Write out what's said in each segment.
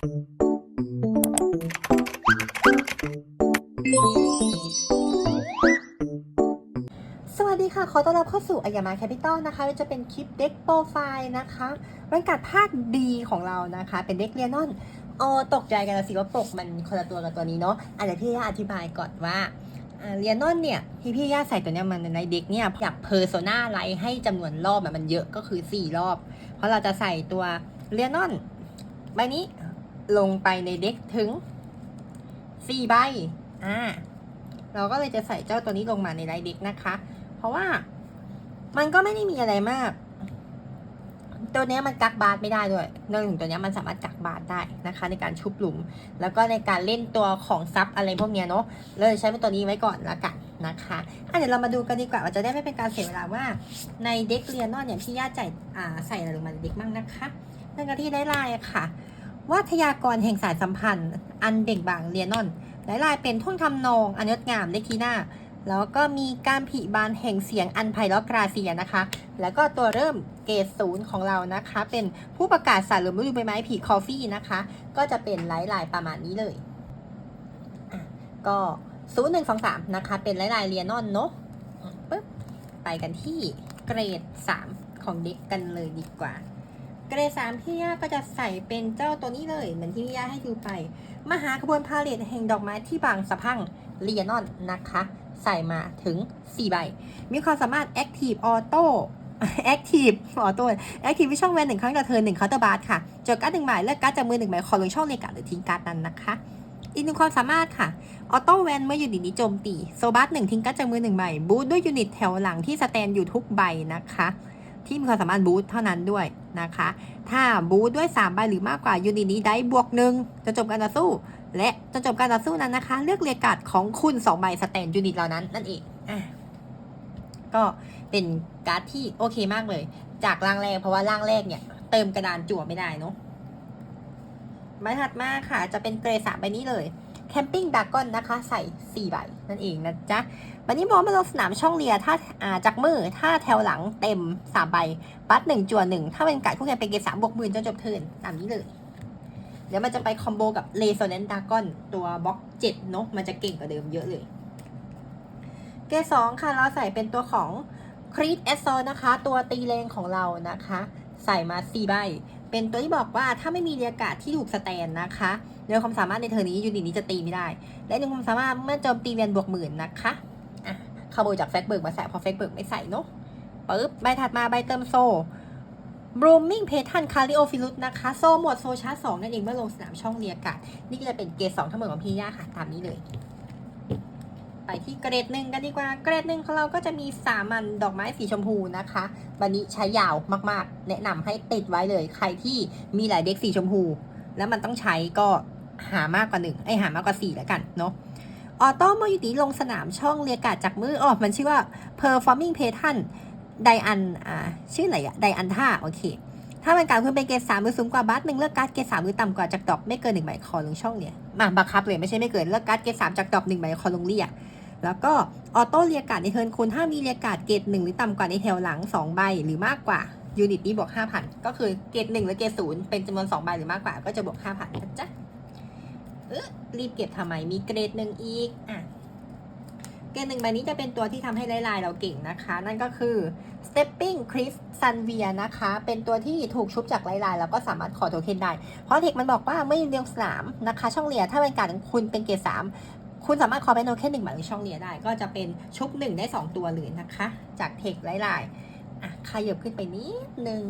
สวัสดีค่ะ ขอต้อนรับเข้าสู่อายามาแคปิตอลนะคะจะเป็นคลิปเด็กโปรไฟล์นะคะบรรยากาศภาคดีของเรานะคะ เป็นเด็กเรียนนอนอ๋อตกใจกันนะสิว่าปกมันคนละตัวกับตัวนี้เนาะอาจจะพี่ย่าอธิบายก่อนว่าเรียนนอนเนี่ยที่พี่ย่าใส่ตัวเนี้ยมันในเด็กเนี่ยอยากเพอร์โซนาไลท์ให้จำนวนรอบมันเยอะก็คือ 4 รอบ เพราะเราจะใส่ตัวเรียนนอนใบนี้ ลงไปในเด็กถึง4ใบ อ่า เราก็เลยจะใส่เจ้าตัวนี้ลงมาในไลท์เด็กนะคะ เพราะว่ามันก็ไม่ได้มีอะไรมาก ตัวนี้มันกักบาสไม่ได้ด้วยเนื่องถึงตัวนี้มันสามารถกักบาสได้นะคะ ในการชุบหลุม แล้วก็ในการเล่นตัวของซับอะไรพวกเนี้ยเนาะเลยใช้เป็นตัวนี้ไว้ก่อนละกันนะคะอะเดี๋ยวเรามาดูกันดีกว่าว่าจะได้ไม่เป็นการเสียเวลาว่าในเด็กเรียนนอนเนี่ยพี่ย่าใจอ่าใส่อะไรลงมาในเด็กบ้างนะคะนั่นก็ที่ได้ลายค่ะ วัทยากรแห่งสายสัมพันธ์ อันเบ่งบานเรียนนอนได้ลายเป็นท่วงทำนองอันยศงามเลขที่หน้า แล้วก็มีการผีบานแห่งเสียงอันไพเราะกราเซียนะคะ แล้วก็ตัวเริ่มเกรดศูนย์ของเรานะคะ เป็นผู้ประกาศสารหรือฤดูใบไม้ผีคอฟฟี่นะคะ ก็จะเป็นลายลายๆประมาณนี้เลยก็ศูนย์หนึ่งสองสามนะคะ เป็นหลายลายเรียนอนเนาะอะปึ๊บไปกันที่เกรดสามของเด็กกันเลยดีกว่า เกรดสามพี่ย่าก็จะใส่เป็นเจ้าตัวนี้เลย เหมือนที่พี่ย่าให้ดูไป มหาขบวนพาเลทแห่งดอกไม้ที่บางสะพังเรียนอนนะคะ ใส่มาถึง 4 ใบ มีความสามารถ Active Auto Active Auto Active วิช่องแวนหนึ่งครั้งต่อเทินหนึ่งเคาน์เตอร์บาร์ค่ะจดการ์ดหนึ่งใบเลือกการ์ดจากมือหนึ่งใบขอลงช่องในการ์ดหรือทิ้งการ์ดนั้นนะคะอีกหนึ่งความสามารถค่ะ ออโต้แวนเมื่อยูนิตนี้โจมตี โซบัสหนึ่งทิ้งการ์ดจากมือหนึ่งใบบูทด้วยยูนิตแถวหลังที่สแตนอยู่ทุกใบนะคะ ที่มีความสามารถบูทเท่านั้นด้วยนะคะ ถ้าบูทด้วย 3 ใบหรือมากกว่ายูนิตนี้ได้บวกหนึ่งจะจบการต่อสู้ และจนจบการต่อสู้นั้นนะคะ เลือกเรียกการ์ดของคุณ2ใบสแตนยูนิตเหล่านั้นนั่นเองอะก็เป็นการ์ดที่โอเคมากเลย จากร่างแรกเพราะว่าร่างแรกเนี่ยเติมกระดานจั่วไม่ได้เนาะใบถัดมาค่ะ จะเป็นเกรดสามใบนี้เลย แคมปิ้งดากอนนะคะ ใส่4ใบนั่นเองนะจ๊ะวันนี้มองมาลงสนามช่องเรียถ้าอ่าจากมือถ้าแถวหลังเต็ม 3 ใบ บัตหนึ่งจั่วหนึ่งถ้าเป็นไการคู่แข่งเป็นเกรดสามบวกหมื่นจนจบเทินตามนี้เลย เดี๋ยวมันจะไปคอมโบกับเลโซ n นนดากอนตัวบล็อกเจ็ดเนาะมันจะเก่งกว่าเดิมเยอะเลย เกสองค่ะเราใส่เป็นตัวของครี t เอสโซนะคะ ตัวตีแรงของเรานะคะ ใส่มา4ใบเป็นตัวที่บอกว่าถ้าไม่มีเรียกาศที่ถูกสแตนนะคะ โดยความสามารถในเทอร์นี้ยูนิตนี้จะตีไม่ได้ และหนึ่งความสามารถเมื่อโจมตีเวียนบวกหมื่นนะคะอะขโมยจากแฟกเบิร์กมาใส่พอแฟกเบิร์กไม่ใส่เนาะปึ๊บใบถัดมาใบเติมโซ Blooming p a t a n c a r i o p h i l u s นะคะ โซหมดโซชาร์สองนั่นเองเมื่อลงสนามช่องเรียกาศนี่ก็จะเป็นเกรดสองทั้งหมดของพี่ย่าค่ะ ตามนี้เลย ไปที่เกรดหนึ่งกันดีกว่า เกรดหนึ่งของเราก็จะมีสามัญดอกไม้สีชมพูนะคะวันนี้ใช้ยาวมากๆ แนะนำให้ติดไว้เลย ใครที่มีหลายเด็กสีชมพู แล้วมันต้องใช้ก็ หามากกว่าหนึ่งไอหามากกว่าสี่แล้วกันเนาะออโต้เมื่ออยู่ดีลงสนามช่องเรียกาศจากมืออ๋อมันชื่อว่า performing pattern ไดอันอ่าชื่ออะไรอะไดอันท่าโอเค ถ้าเป็นการคุณเป็นเกรดสามหรือสูงกว่าบัสหนึ่งเลือกการ์ดเกรดสามหรือต่ำกว่าจากดอกไม่เกินหนึ่งใบคอลงช่องเนี่ยมาบังคับเลยไม่ใช่ไม่เกินเลือกการ์ดเกรดสามจากดอกหนึ่งใบคอลงเรียกแล้วก็ออโต้เรียกาดในเทิร์นคุณถ้ามีเรียกาดเกรดหนึ่งหรือต่ำกว่าในแถวหลังสองใบหรือมากกว่ายูนิตนี้บวกห้าพันก็คือเกรดหนึ่งหรือเกรดศูนย์เป็นจำนวนสองใบหรือมากกว่าก็จะบวกห้าพันนะจ๊ะ เออรีบเก็บทำไมมีเกรดหนึ่งอีกอะเกมหนึ่งใบนี้จะเป็นตัวที่ทำให้ลายๆเราเก่งนะคะ นั่นก็คือ Stepping Cliff Sunvia นะคะ เป็นตัวที่ถูกชุบจากลายๆแล้วก็สามารถขอโทเค็นได้ เพราะเทคมันบอกว่าเมื่ออยู่ในสามนะคะ ช่องเรียถ้าเป็นการของคุณเป็นเกรดสามคุณสามารถขอเป็นโทเค็นหนึ่งใบในช่องเรียได้ ก็จะเป็นชุบหนึ่งได้2ตัวเลยนะคะ จากเทคลายๆอะขยับขึ้นไปนิดนึง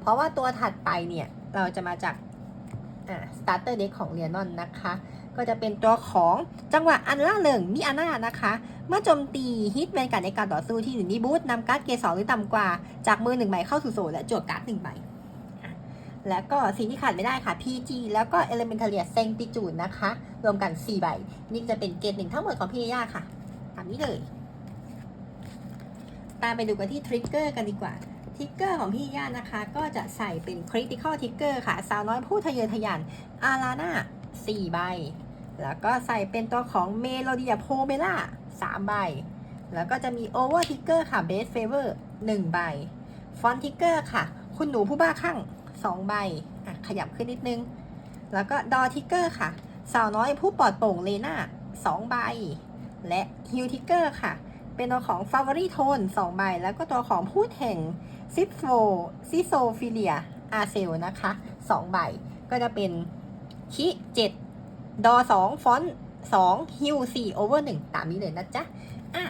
เพราะว่าตัวถัดไปเนี่ยเราจะมาจาก อ่า starter deck ของเรียนอนนะคะ ก็จะเป็นตัวของจังหวะอันล่าเริงมิอาน่านะคะ เมื่อโจมตีฮิตแวนการในการต่อสู้ที่อยู่ในบูธนำการ์ดเกรดสองหรือต่ำกว่า จากมือหนึ่งใบเข้าสู่โซนและจวดการ์ดหนึ่งใบแล้วก็สิ่งที่ขาดไม่ได้ค่ะ PG แล้วก็ Elementalia s e n t i t u d e นะคะ รวมกัน 4 ใบ นี่จะเป็นเกรดหนึ่งทั้งหมดของพี่ย่าค่ะตามนี้เลย ตามไปดูกันที่ทริกเกอร์กันดีกว่า ทิกเกอร์ของพี่ย่านะคะ ก็จะใส่เป็น Critical Trigger ค่ะ สาวน้อยผู้ทะเยอทะยานอาราน่า4ใบ แล้วก็ใส่เป็นตัวของเมโลเดียโพเมล่า3ใบ แล้วก็จะมีโอเวอร์ทิกเกอร์ค่ะเบสเฟเวอร์1ใบ ฟอนทิกเกอร์ค่ะ คุณหนูผู้บ้าคลั่ง2ใบอะขยับขึ้นนิดนึง แล้วก็ดอทิกเกอร์ค่ะ สาวน้อยผู้ปลอดโปร่งเลน่าสองใบ และฮิวทิกเกอร์ค่ะ เป็นตัวของฟาวอรี่โทนสองใบ แล้วก็ตัวของพูดแห่งซิฟโฟซิโซฟิเลียอาเซลนะคะสองใบ ก็จะเป็นคิเจ็ดอสองฟอนต์สองฮิวสี่โอเวอร์หนึ่งตามนี้เลยนะจ๊ะ อะ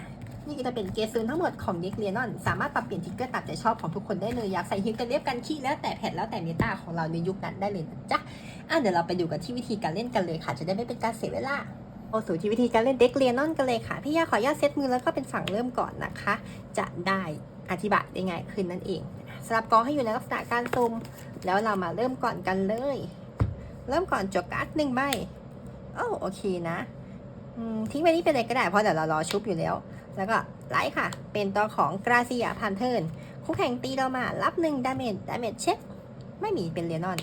นี่ก็จะเป็นเกซูนทั้งหมดของเด็กเรียนนอน สามารถปรับเปลี่ยนทิกเกอร์ตามใจชอบของทุกคนได้เลยอยากใส่ฮิวกันเรียบกันขี้แล้วแต่แพทแล้วแต่เมตาของเราในยุคนั้นได้เลยนะจ๊ะ อะเดี๋ยวเราไปดูกันที่วิธีการเล่นกันเลยค่ะ จะได้ไม่เป็นการเสียเวลา โอสู่ที่วิธีการเล่นเด็กเรียนนอนกันเลยค่ะ พี่ยาขออนุญาตเซตมือแล้วก็เป็นฝั่งเริ่มก่อนนะคะ จะได้อธิบายได้ง่ายขึ้นนั่นเองสลับกองให้อยู่ในลักษณะการซุมแล้วเรามาเริ่มก่อนกันเลย เริ่มก่อนจดการ์ดหนึ่งใบโอ้โอเคนะทิ้งไปนี้เป็นอะไรก็ได้เพราะเดี๋ยวเรารอชุบอยู่แล้ว แล้วก็ไลท์ค่ะ เป็นตัวของกราเซียพันเทิร์นคู่แข่งตีเรามารับหนึ่งดาเมจดาเมจเช็คไม่มีเป็นเรียนนอน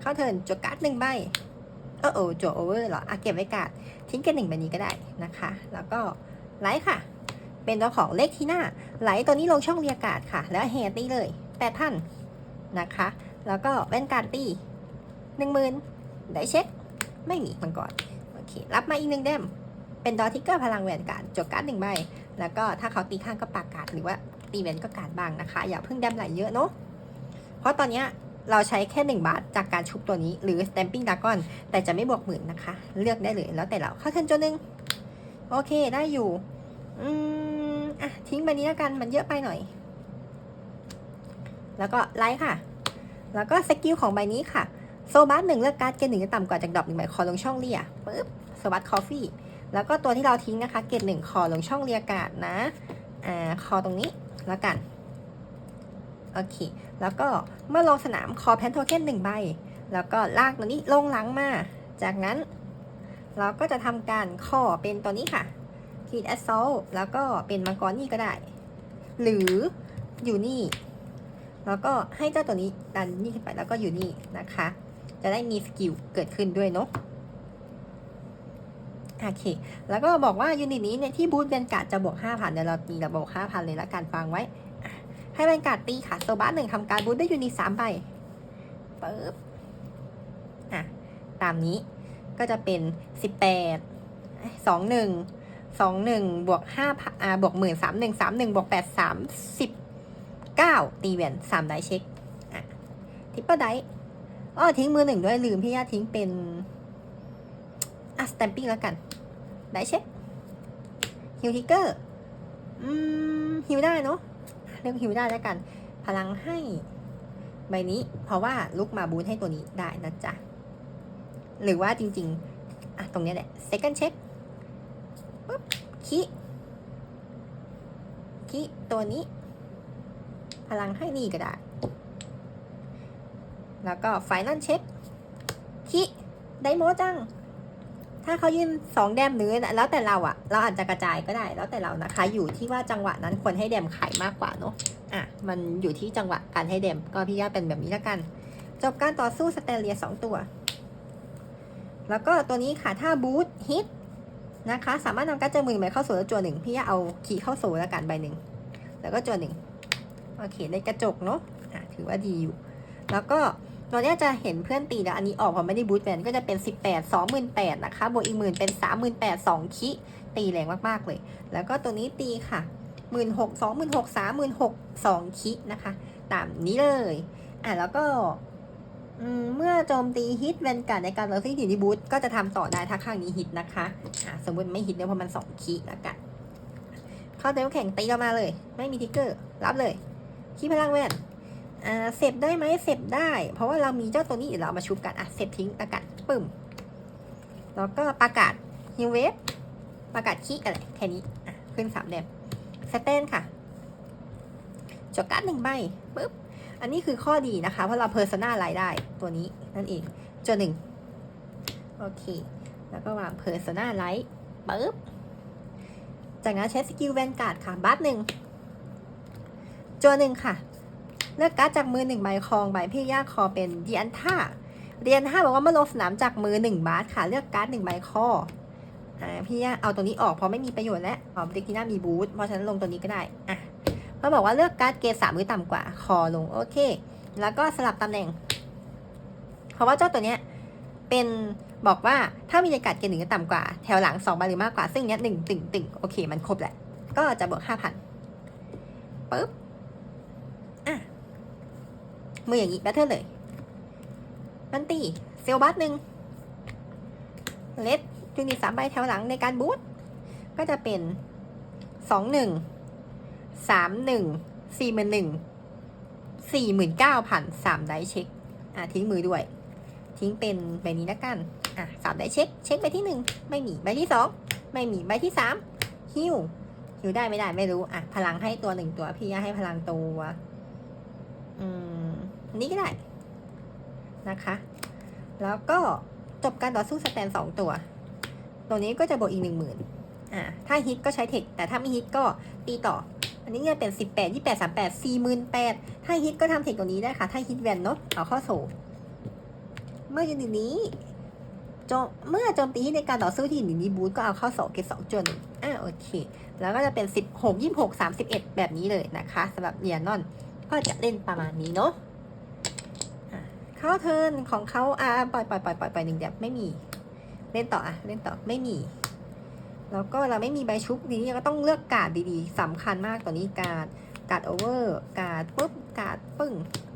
เข้าเทิร์นจดการ์ดหนึ่งใบ เออโอ้จโอเวอร์เหรออะเก็บไว้กาดทิ้งกันหนึ่งใบนี้ก็ได้นะคะ แล้วก็ไลท์ค่ะ เป็นตัวของเลขที่หน้าไหลตัวนี้ลงช่องเรียกกาดค่ะ แล้วแห่ตีเลยแปดพันนะคะ แล้วก็แว่นการตีหนึ่งหมื่นได้เช็ค ไม่มีมันก่อนโอเค รับมาอีกหนึ่งเดมเป็นดอทิกเกอร์พลังแวนการ์ดจดการ์ดหนึ่งใบ แล้วก็ถ้าเขาตีข้างก็ปากการ์ดหรือว่าตีแวนก็การ์ดบ้างนะคะ อย่าเพิ่งแดมไหลเยอะเนาะ เพราะตอนเนี้ย เราใช้แค่ 1 บาทจากการชุบตัวนี้หรือ stamping dragon แต่จะไม่บวกหมื่นนะคะ เลือกได้เลยแล้วแต่เราเข้าเทินจนหนึ่งโอเคได้อยู่ อืมอะทิ้งใบนี้แล้วกันมันเยอะไปหน่อย แล้วก็ไลค์ค่ะ แล้วก็สกิลของใบนี้ค่ะโซบัสหนึ่งเลือกการ์ดเกณฑ์หนึ่งจะต่ำกว่าจากดอกหนึ่งใบคอลงช่องเลียปึ๊บโซบัสคอฟฟี่แล้วก็ตัวที่เราทิ้งนะคะ เกณฑ์หนึ่งคอลงช่องเลียกาดนะอ่าคอตรงนี้แล้วกันโอเค แล้วก็เมื่อลงสนามคอแพนโทเค็นหนึ่งใบ แล้วก็ลากตัวนี้ลงหลังมา จากนั้น เราก็จะทำการขอเป็นตัวนี้ค่ะคีดแอสโซแล้วก็เป็นมังกรนี่ก็ได้ หรืออยู่นี่ แล้วก็ให้เจ้าตัวนี้ดันนี่ขึ้นไปแล้วก็อยู่นี่นะคะ จะได้มีสกิลเกิดขึ้นด้วยเนาะโอเค แล้วก็บอกว่ายูนิตนี้เนี่ยที่บูทเบนกาดจะบวก 5,000 เดี๋ยวเราตีระบวก5,000 เลยละกันฟังไว้ ให้เป็นการดตีค่ะโซบ้าหนึ่งทำการบูทได้ยูนิสามใบปึ๊บอะ ตามนี้ก็จะเป็นสิบแปดสองหนึ่งสองหนึ่งบวกห้าอ่าบวกหมื่นสามหนึ่งสามหนึ่งบวกแปดสามสิบเก้าตีแหวนสามไดเช็คอะทิปเปอร์ไดอ้อทิ้งมือหนึ่งด้วยลืมพี่ย่าทิ้งเป็นอะสแตมปิ้งแล้วกัน ไดเช็คฮิวทิกเกอร์อืมฮิวได้เนาะ เรื่องฮิวได้แล้วกัน พลังให้ใบนี้ เพราะว่าลุกมาบูทให้ตัวนี้ได้นะจ๊ะ หรือว่าจริงๆ อะ ตรงเนี้ยแหละ second check ปุ๊บคิคิตัวนี้ พลังให้นี่ก็ได้ แล้วก็ final check คิไดโมจัง ถ้าเขายื่นสองแดมหรือแล้วแต่เราอะเราอาจจะกระจายก็ได้แล้วแต่เรานะคะ อยู่ที่ว่าจังหวะนั้นควรให้แดมไข่มากกว่าเนอะอะมันอยู่ที่จังหวะการให้แดมก็พี่ย่าเป็นแบบนี้แล้วกัน จบการต่อสู้สเตเลียสองตัว แล้วก็ตัวนี้ค่ะถ้าบูทฮิตนะคะ สามารถนำการเจอมือใบเข้าสู่แล้วจัวหนึ่งพี่ย่าเอาขี่เข้าสู่แล้วกันใบหนึ่งแล้วก็จัวหนึ่งโอเคได้กระจกเนาะอะถือว่าดีอยู่ แล้วก็ ตัวเนี้ยจะเห็นเพื่อนตีแล้วอันนี้ออกพอไม่ได้บูทแวนก็จะเป็น 18 28,000นะคะบวกอีกหมื่นเป็น 38,000 2คิตีแรงมากๆเลย แล้วก็ตัวนี้ตีค่ะ 16,000 26,000 36,000 2คินะคะ ตามนี้เลยอะแล้วก็เมื่อโจมตีฮิตแวนการ์ดในการเราที่ที่บูทก็จะทำต่อได้ถ้าข้างนี้ฮิตนะคะะสมมติไม่ฮิตเนี่ยเพราะมัน2คิแล้วกัน เข้าเต็มแข่งตีเรามาเลย ไม่มีทิกเกอร์ รับเลยคีพลังแวน เสพได้ไหมเสพได้ เพราะว่าเรามีเจ้าตัวนี้เดี๋ยวเรามาชุบกันอะเสพทิ้งประกาศปึ้มแล้วก็ประกาศฮิวเวฟประกาศขี้อะไรแค่นี้อะขึ้นสามเดมสเตนค่ะจดการ์ดหนึ่งใบปึ๊บอันนี้คือข้อดีนะคะ เพราะเราเพอร์ซนาไลได้ตัวนี้นั่นเองจนหนึ่งโอเค แล้วก็วางเพอร์ซนาไลท์ปึ๊บจากนั้นใช้สกิลแวนการ์ดค่ะบัตหนึ่งจนหนึ่งค่ะ เลือกการ์ดจากมือหนึ่งใบคองใบพี่ย่าคอเป็นเดียนท่าเดียนท่าบอกว่าเมื่อลงสนามจากมือหนึ่งบาสค่ะ เลือกการ์ดหนึ่งใบคออ่าพี่ย่าเอาตัวนี้ออกเพราะไม่มีประโยชน์แล้วอ๋อเด็กที่น่ามีบูทเพราะฉะนั้นลงตัวนี้ก็ได้อะเขาบอกว่าเลือกการ์ดเกรดสามหรือต่ำกว่าคอลงโอเค แล้วก็สลับตำแหน่ง เพราะว่าเจ้าตัวเนี้ยเป็นบอกว่าถ้ามีอากาศเกณฑ์หนึ่งต่ำกว่า แถวหลังสองใบหรือมากกว่าซึ่งเนี้ยหนึ่งตึงตึงโอเค มันครบแหละ ก็จะบวกห้าพันปึ๊บ มืออย่างนี้แบตเทอร์เลยมันตีเซลบัสหนึ่งเลสจูนิตสามใบแถวหลังในการบูทก็จะเป็นสองหนึ่งสามหนึ่งสี่หมื่นหนึ่งสี่หมื่นเก้าพันสามได้เช็ค อะทิ้งมือด้วย ทิ้งเป็นใบนี้ละกัน อะสามได้เช็ค เช็คใบที่หนึ่งไม่มีใบที่สองไม่มีใบที่สามฮิวฮิวได้ไม่ได้ไม่รู้ อะ พลังให้ตัวหนึ่งตัวพี่ยาให้พลังตัว อืม อันนี้ก็ได้นะคะ แล้วก็จบการต่อสู้สแตนสองตัว ตัวนี้ก็จะบวกอีกหนึ่งหมื่นอ่าถ้าฮิตก็ใช้เทค แต่ถ้าไม่ฮิตก็ตีต่อ อันนี้เนี่ยเป็นสิบแปดยี่แปดสามแปดสี่หมื่นแปดถ้าฮิตก็ทำเทคตัวนี้ได้ค่ะ ถ้าฮิตแวนเนาะเอาข้าโซเมื่อยูนิตนี้โจมเมื่อโจมตีในการต่อสู้ที่ยูนิตนี้บูทก็เอาเข้าโซเก็บสองจนอ่าโอเค แล้วก็จะเป็นสิบหกยี่หกสามสิบเอ็ดแบบนี้เลยนะคะสำหรับเรียนนอน ก็จะเล่นประมาณนี้เนาะ เข้าเทินของเขาอ่าปล่อยปล่อยปล่อยปล่อยปล่อยหนึ่งเดียวไม่มี เล่นต่ออะเล่นต่อไม่มี แล้วก็เราไม่มีใบชุบนี้ก็ต้องเลือกการ์ดดีๆสำคัญมากตัวนี้การ์ดการ์ดโอเวอร์การ์ดปุ๊บการ์ดปึ้ง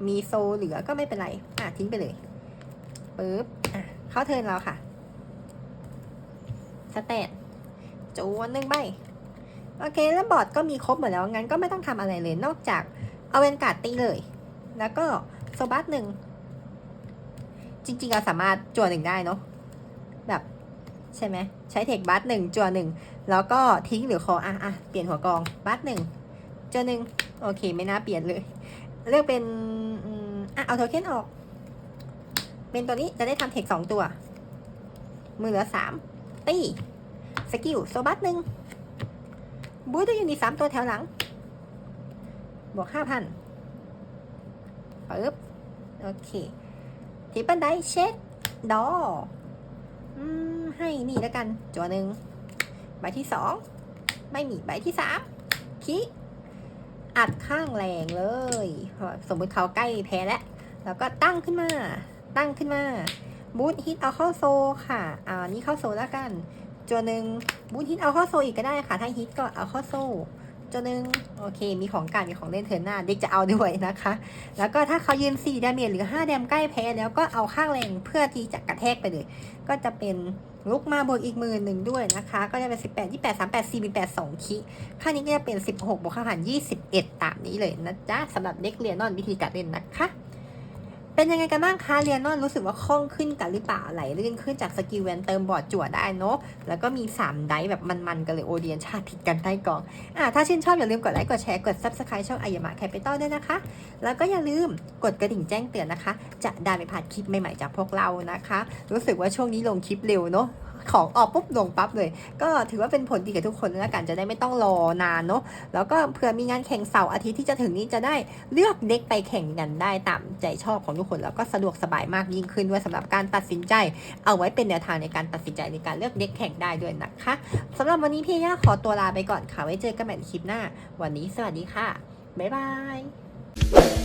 มีโซเหลือก็ไม่เป็นไรอะทิ้งไปเลยปุ๊บอะเข้าเทินเราค่ะสแตนจวนหนึ่งใบโอเคแล้วบอร์ดก็มีครบหมดแล้วงั้นก็ไม่ต้องทำอะไรเลยนอกจากเอาเวนการ์ดตีเลย แล้วก็โซบัสหนึ่ง จริงๆเราสามารถจั่วหนึ่งได้เนาะแบบใช่ไหมใช้เทคบัสหนึ่งจั่วหนึ่งแล้วก็ทิ้งหรือคออะอะเปลี่ยนหัวกองบัสหนึ่งจั่วหนึ่งโอเค ไม่น่าเปลี่ยนเลย เลือกเป็นอะเอาโทเค็นออก เป็นตัวนี้จะได้ทำเทคสองตัว มือเหลือสามตีสกิลโซบัสหนึ่งบูธได้อยู่ในสามตัวแถวหลัง บวกห้าพันปึ๊บโอเค ทิปเปิลได้เช็คดออืมให้นี่แล้วกันจัวหนึ่งใบที่สองไม่มีใบที่สามคิอัดข้างแรงเลย สมมติเขาใกล้แพ้แล้ว แล้วก็ตั้งขึ้นมา ตั้งขึ้นมา บูธฮิตเอาเข้าโซค่ะ อ่า นี่เข้าโซแล้วกันตัวหนึ่งบูทฮิตเอาเข้าโซอีกก็ได้ค่ะ ถ้าฮิตก็เอาเข้าโซ ตัวหนึ่งโอเค มีของการมีของเล่นเทินหน้าเด็กจะเอาด้วยนะคะ แล้วก็ถ้าเขายืน4ดาเมจหรือ5ดามใกล้แพ้แล้วก็เอาข้างแรงเพื่อที่จะกระแทกไปเลย ก็จะเป็นลุกมาบวกอีกหมื่นหนึ่งด้วยนะคะ ก็จะเป็น 18 28 38 4 8 2คิค่านี้ก็จะเป็น 16บวกข้าผ่าน21 ตามนี้เลยนะจ๊ะสำหรับเด็กเรียนนอนวิธีการเล่นนะคะ เป็นยังไงกันบ้างคะเรียนนอนรู้สึกว่าคล่องขึ้นกันหรือเปล่าไหลลื่นขึ้นจากสกิลแวนเติมบอร์ดจั่วได้เนาะแล้วก็มี 3 ไดฟ์แบบมันๆกันเลยโอเดียนชาติผิดกันใต้กองอ่าถ้าชื่นชอบอย่าลืมกดไลค์กดแชร์กด subscribe ช่องอายามะแคปิตอลด้วยนะคะ แล้วก็อย่าลืมกดกระดิ่งแจ้งเตือนนะคะ จะได้ไม่พลาดคลิปใหม่ๆจากพวกเรานะคะ รู้สึกว่าช่วงนี้ลงคลิปเร็วเนาะ ของออกปุ๊บลงปั๊บเลย ก็ถือว่าเป็นผลดีกับทุกคนแล้วกันจะได้ไม่ต้องรอนานเนาะแล้วก็เผื่อมีงานแข่งเสาร์อาทิตย์ที่จะถึงนี้จะได้เลือกเด็กไปแข่งกันได้ตามใจชอบของทุกคนแล้วก็สะดวกสบายมากยิ่งขึ้นด้วยสำหรับการตัดสินใจ เอาไว้เป็นแนวทางในการตัดสินใจในการเลือกเด็กแข่งได้ด้วยนะคะสำหรับวันนี้พี่ย่าขอตัวลาไปก่อนค่ะไว้เจอกันใหม่คลิปหน้า วันนี้สวัสดีค่ะบ๊ายบาย